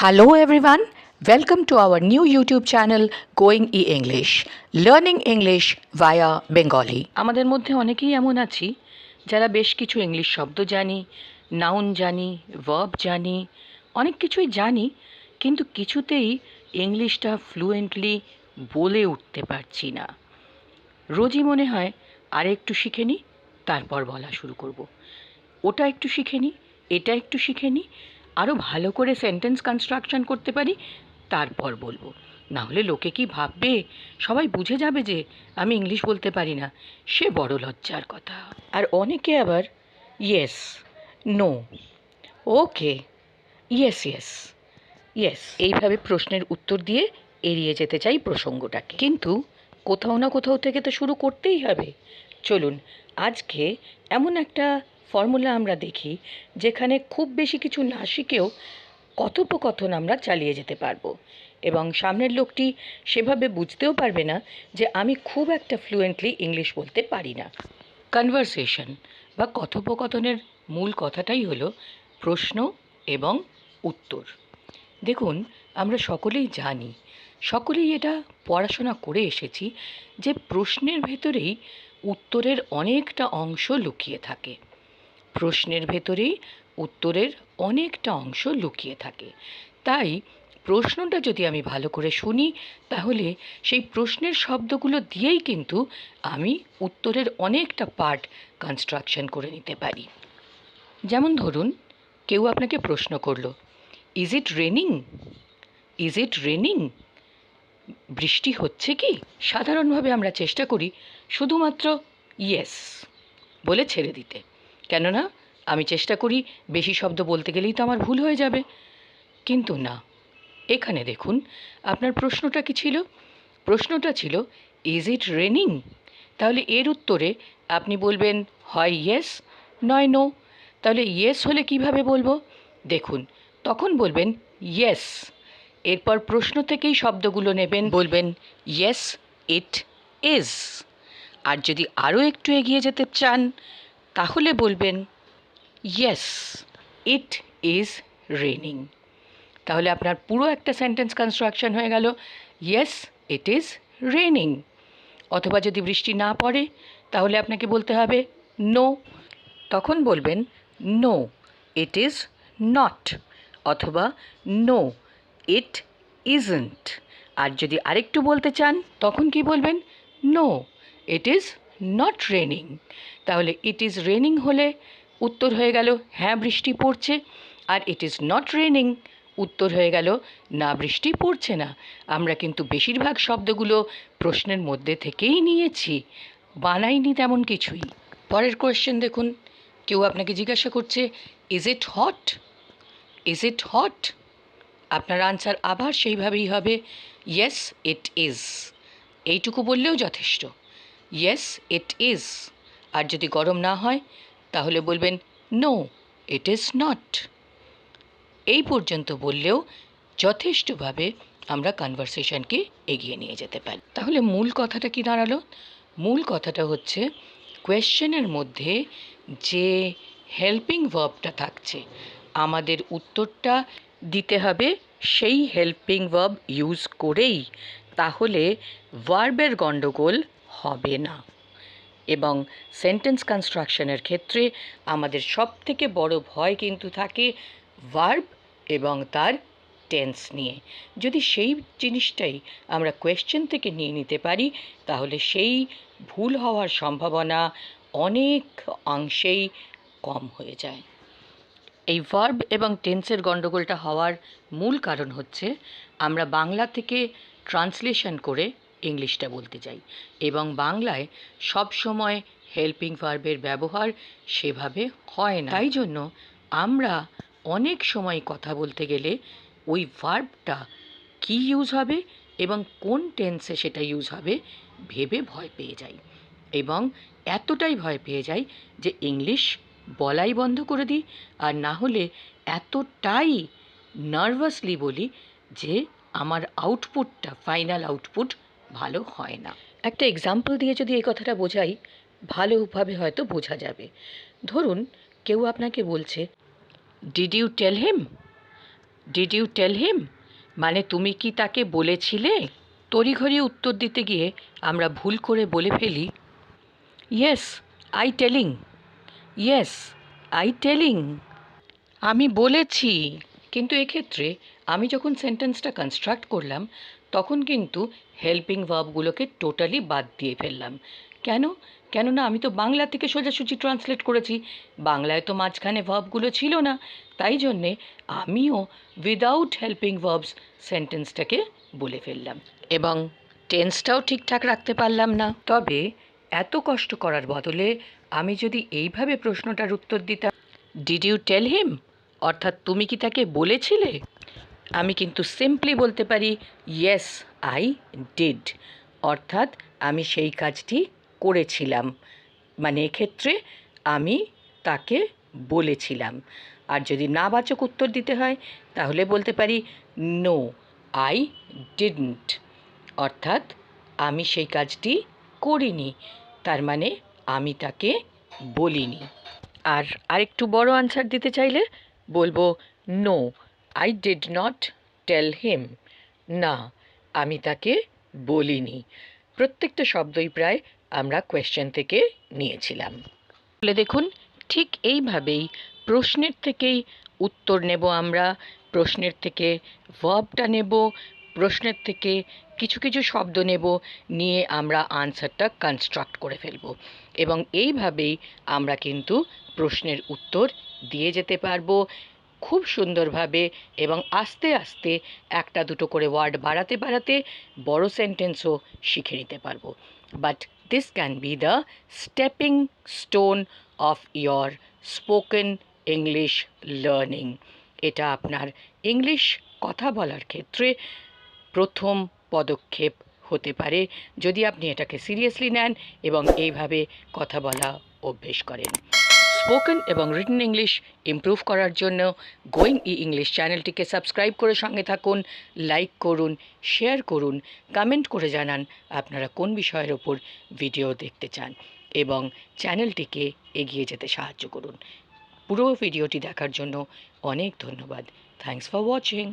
Hello everyone, welcome to our new YouTube channel Going E English, learning English via Bengali. আমাদের মধ্যে অনেকেই এমন আছি যারা বেশ কিছু ইংলিশ শব্দ জানি নাউন জানি ভার্ব জানি অনেক কিছুই জানি কিন্তু কিছুতেই ইংলিশটা ফ্লুয়েন্টলি বলে উঠতে পারছি না। রোজই মনে হয় আর একটু শিখে নিই তারপর বলা শুরু করব। ওটা একটু শিখে নিই এটা একটু শিখে নিই আরও ভালো করে সেন্টেন্স কনস্ট্রাকশন করতে পারি, তারপর বলব। না হলে লোকে কি ভাববে? সবাই বুঝে যাবে যে আমি ইংলিশ বলতে পারি না। সে বড় লজ্জার কথা। আর অনেকে আবার yes no okay yes yes yes এইভাবে প্রশ্নের উত্তর দিয়ে এড়িয়ে যেতে চাই প্রসঙ্গটাকে। কিন্তু কোথাও না কোথাও থেকে তো শুরু করতেই হবে। চলুন, আজকে এমন একটা ফর্মুলা আমরা দেখি যেখানে খুব বেশি কিছু না শিখেও কথোপকথন আমরা চালিয়ে যেতে পারব। এবং সামনের লোকটি সেভাবে বুঝতেও পারবে না যে আমি খুব একটা ফ্লুয়েন্টলি ইংলিশ বলতে পারি না। কনভারসেশন বা কথোপকথনের মূল কথাটাই হলো প্রশ্ন এবং উত্তর। দেখুন, আমরা সকলেই জানি, সকলেই এটা পড়াশোনা করে এসেছি যে প্রশ্নের ভেতরেই উত্তরের অনেকটা অংশ লুকিয়ে থাকে। প্রশ্নের ভেতরেই উত্তরের অনেকটা অংশ লুকিয়ে থাকে। তাই প্রশ্নটা যদি আমি ভালো করে শুনি, তাহলে সেই প্রশ্নের শব্দগুলো দিয়েই কিন্তু আমি উত্তরের অনেকটা পার্ট কনস্ট্রাকশন করে নিতে পারি। যেমন ধরুন, কেউ আপনাকে প্রশ্ন করল is it raining is it raining বৃষ্টি হচ্ছে কি? সাধারণভাবে আমরা চেষ্টা করি শুধুমাত্র ইয়েস বলে ছেড়ে দিতে। কেননা আমি চেষ্টা করি বেশি শব্দ বলতে গেলেই তো আমার ভুল হয়ে যাবে। কিন্তু না, এখানে দেখুন, আপনার প্রশ্নটা কি ছিল? প্রশ্নটা ছিল ইজ ইট রেনিং তাহলে এর উত্তরে আপনি বলবেন, হয় ইয়েস নয় নো তাহলে ইয়েস হলে কীভাবে বলব? দেখুন, তখন বলবেন ইয়েস এরপর প্রশ্ন থেকেই শব্দগুলো নেবেন, বলবেন ইয়েস ইট ইজ আর যদি আরও একটু এগিয়ে যেতে চান তাহলে বলবেন ইয়েস ইট ইজ রেনিং তাহলে আপনার পুরো একটা সেন্টেন্স কনস্ট্রাকশন হয়ে গেল ইয়েস ইট ইজ রেনিং অথবা যদি বৃষ্টি না পড়ে, তাহলে আপনাকে বলতে হবে নো তখন বলবেন নো ইট ইজ নট অথবা নো ইট ইজন্ট আর যদি আরেকটু বলতে চান, তখন কি বলবেন no it is not raining তাহলে ইট ইজ রেনিং হলে উত্তর হয়ে গেল হ্যাঁ বৃষ্টি পড়ছে। আর ইট ইজ নট রেনিং উত্তর হয়ে গেল, না, বৃষ্টি পড়ছে না। আমরা কিন্তু বেশিরভাগ শব্দগুলো প্রশ্নের মধ্যে থেকেই নিয়েছি। বানাইনি তেমন কিছুই। পরের কোয়েশ্চেন দেখুন, কেউ আপনাকে জিজ্ঞাসা করছে is it hot is it hot আপনার আনসার আবার সেইভাবেই হবে ইয়েস ইট ইজ এইটুকু বললেও যথেষ্ট। ইয়েস ইট ইজ আর যদি গরম না হয়, তাহলে বলবেন নো ইট ইজ নট এই পর্যন্ত বললেও যথেষ্টভাবে আমরা কনভারসেশনকে এগিয়ে নিয়ে যেতে পারি। তাহলে মূল কথাটা কি দাঁড়াল? মূল কথাটা হচ্ছে কোয়েশ্চেনের মধ্যে যে হেল্পিং ভার্বটা থাকছে, আমাদের উত্তরটা দিতে হবে সেই হেল্পিং ভার্ব ইউজ করেই। তাহলে ভার্বের গণ্ডগোল হবে না। এবং সেন্টেন্স কনস্ট্রাকশনের ক্ষেত্রে আমাদের সব থেকে বড় ভয় কিন্তু থাকে ভার্ব এবং তার টেন্স নিয়ে। যদি সেই জিনিসটাই আমরা কোয়েশ্চেন থেকে নিয়ে নিতে পারি, তাহলে সেই ভুল হওয়ার সম্ভাবনা অনেক অংশেই কম হয়ে যায়। এই ভার্ব এবং টেন্সের গণ্ডগোলটা হওয়ার মূল কারণ হচ্ছে আমরা বাংলা থেকে ট্রান্সলেশন করে ইংলিশটা বলতে চাই। এবং বাংলায় সব সময় হেল্পিং ভার্বের ব্যবহার সেভাবে হয় না। তাই জন্য আমরা অনেক সময় কথা বলতে গেলে ওই ভার্বটা কী ইউজ হবে এবং কোন টেন্সে সেটা ইউজ হবে ভেবে ভয় পেয়ে যাই। এবং এতটাই ভয় পেয়ে যাই যে ইংলিশ বলাই বন্ধ করে দিই আর না হলে এতটাই নার্ভাসলি বলি যে আমার আউটপুটটা ফাইনাল আউটপুট ভালো হয় না। একটা এক্সাম্পল দিয়ে যদি এই কথাটা বোঝাই, ভালোভাবে হয়তো বোঝা যাবে। ধরুন, কেউ আপনাকে বলছে did you tell him did you tell him মানে তুমি কি তাকে বলেছিলে? তড়িঘড়ি উত্তর দিতে গিয়ে আমরা ভুল করে বলে ফেলি yes I telling yes I telling আমি বলেছি। কিন্তু এক্ষেত্রে আমি যখন সেন্টেন্সটা কনস্ট্রাক্ট করলাম তখন কিন্তু হেল্পিং ভার্বগুলোকে টোটালি বাদ দিয়ে ফেললাম। কেন? কেননা আমি তো বাংলা থেকে সোজাসুজি ট্রান্সলেট করেছি। বাংলায় তো মাঝখানে ভার্বগুলো ছিল না। তাই জন্যে আমিও উইদাউট হেল্পিং ভার্বস সেন্টেন্সটাকে বলে ফেললাম। এবং টেন্সটাও ঠিকঠাক রাখতে পারলাম না। তবে এত কষ্ট করার বদলে আমি যদি এইভাবে প্রশ্নটার উত্তর দিতাম ডিড ইউ টেল হিম অর্থাৎ তুমি কি তাকে বলেছিলে? আমি কিন্তু সিম্পলি বলতে পারি ইয়েস আই ডিড অর্থাৎ আমি সেই কাজটি করেছিলাম। মানে এক্ষেত্রে আমি তাকে বলেছিলাম। আর যদি না বাচক উত্তর দিতে হয়, তাহলে বলতে পারি নো আই ডিডন্ট অর্থাৎ আমি সেই কাজটি করিনি। তার মানে আমি তাকে বলিনি। আর আরেকটু বড় আনসার দিতে চাইলে বলব no I did not tell him না, আমি তাকে বলিনি। প্রত্যেকটা শব্দই প্রায় আমরা কোয়েশ্চেন থেকে নিয়েছিলাম। তাহলে দেখুন, ঠিক এইভাবেই প্রশ্নের থেকেই উত্তর নেব আমরা, প্রশ্নের থেকে ভার্বটা নেব, প্রশ্নের থেকে কিছু কিছু শব্দ নেব, নিয়ে আমরা আনসারটা কনস্ট্রাক্ট করে ফেলব। এবং এইভাবেই আমরা কিন্তু প্রশ্নের উত্তর দিয়ে যেতে পারব। খুব সুন্দরভাবে এবং আস্তে আস্তে একটা দুটো করে ওয়ার্ড বাড়াতে বাড়াতে বড় সেন্টেন্সও শিখে নিতে পারব। But this can be the stepping stone of your spoken English learning এটা আপনার ইংলিশ কথা বলার ক্ষেত্রে প্রথম পদক্ষেপ হতে পারে। যদি আপনি এটাকে সিরিয়াসলি নেন এবং এইভাবে কথা বলা অভ্যেস করেন। স্পোকেন এবং রিটেন ইংলিশ ইমপ্রুভ করার জন্য গোয়িং ই ইংলিশ চ্যানেলটিকে সাবস্ক্রাইব করে সঙ্গে থাকুন লাইক করুন শেয়ার করুন কমেন্ট করে জানান আপনারা কোন বিষয়ের ওপর ভিডিও দেখতে চান এবং চ্যানেলটিকে এগিয়ে যেতে সাহায্য করুন। পুরো ভিডিওটি দেখার জন্য অনেক ধন্যবাদ। Thanks for watching